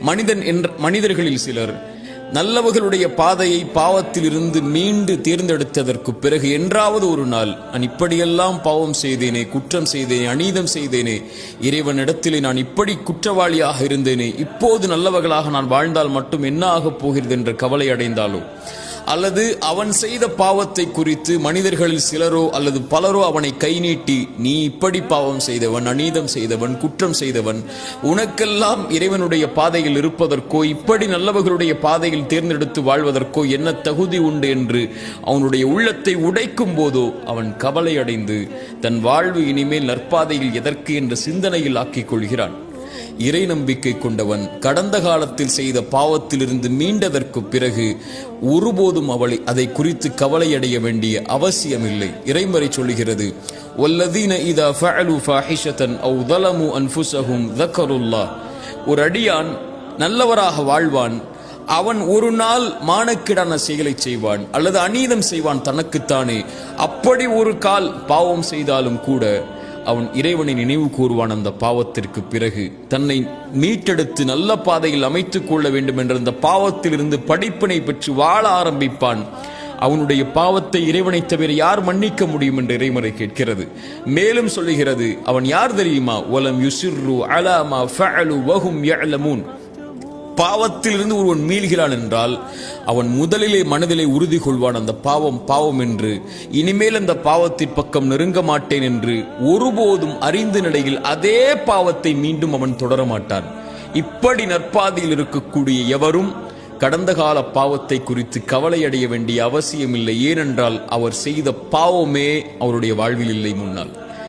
மனிதன் என்ற மனிதர்களில் சிலர் நல்லவர்களுடைய பாதையை பாவத்தில் இருந்து மீண்டு தேர்ந்தெடுத்ததற்கு பிறகு என்றாவது ஒரு நாள் நான் இப்படியெல்லாம் பாவம் செய்தேனே குற்றம் செய்தேனே அநீதம் செய்தேனே இறைவனிடத்திலே நான் இப்படி குற்றவாளியாக இருந்தேனே இப்போது நல்லவர்களாக நான் வாழ்ந்தால் மட்டும் என்ன ஆகப் போகிறது என்ற கவலை அடைந்தாலோ? அல்லது அவன் செய்த பாவத்தை குறித்து மனிதர்களில் சிலரோ அல்லது பலரோ அவனை கை நீட்டி நீ இப்படி பாவம் செய்தவன் அநீதம் செய்தவன் குற்றம் செய்தவன் உனக்கெல்லாம் இறைவனுடைய பாதையில் இருப்பதற்கோ இப்படி நல்லவர்களுடைய பாதையில் தேர்ந்தெடுத்து வாழ்வதற்கோ என்ன தகுதி உண்டு? என்று அவனுடைய உள்ளத்தை உடைக்கும் போதோ அவன் கவலையடைந்து தன் வாழ்வு இனிமேல் நற்பாதையில் எதற்கு என்ற சிந்தனையில் ஆக்கிக் கொள்கிறான். இறை நம்பிக்கை கொண்டவன் கடந்த காலத்தில் செய்த பாவத்திலிருந்து மீண்டதற்கு பிறகு ஒருபோதும் அவளை அதை குறித்து கவலையடைய வேண்டிய அவசியமில்லை. இறைமறை சொல்லுகிறது ஒரு அடியான் நல்லவராக வாழ்வான் அவன் ஒரு நாள் மானக்கிடான செயலை செய்வான் அல்லது அநீதம் செய்வான் தனக்குத்தானே. அப்படி ஒரு கால் பாவம் செய்தாலும் கூட அவன் இறைவனை நினைவு கூறுவான் அந்த பாவத்திற்கு பிறகு. தன்னை மீட்டெடுத்து நல்ல பாதையில் அமைத்துக் கொள்ள வேண்டும் என்ற அந்த பாவத்திலிருந்து படிப்பினை பெற்று வாழ ஆரம்பிப்பான். அவனுடைய பாவத்தை இறைவனை தவிர யார் மன்னிக்க முடியும் என்று இறைமறை கேட்கிறது. மேலும் சொல்லுகிறது அவன் யார் தெரியுமா? ஒலம் யுசிர்ரு அலாமா ஃபஅலு வஹும் யஅலமூன். பாவத்திலிருந்து ஒருவன் மீள்கிறான் என்றால் அவன் முதலிலே மனதிலே உறுதி கொள்வான் அந்த பாவம் பாவம் என்று. இனிமேல் அந்த பாவத்தின் பக்கம் நெருங்க மாட்டேன் என்று ஒருபோதும் அறிந்த நிலையில் அதே பாவத்தை மீண்டும் அவன் தொடர மாட்டான் இப்படி நற்பாதையில் இருக்கக்கூடிய எவரும் கடந்த கால பாவத்தை குறித்து கவலையடைய வேண்டிய அவசியமில்லை. ஏனென்றால் அவர் செய்த பாவமே அவருடைய வாழ்வில் இல்லை முன்னால்.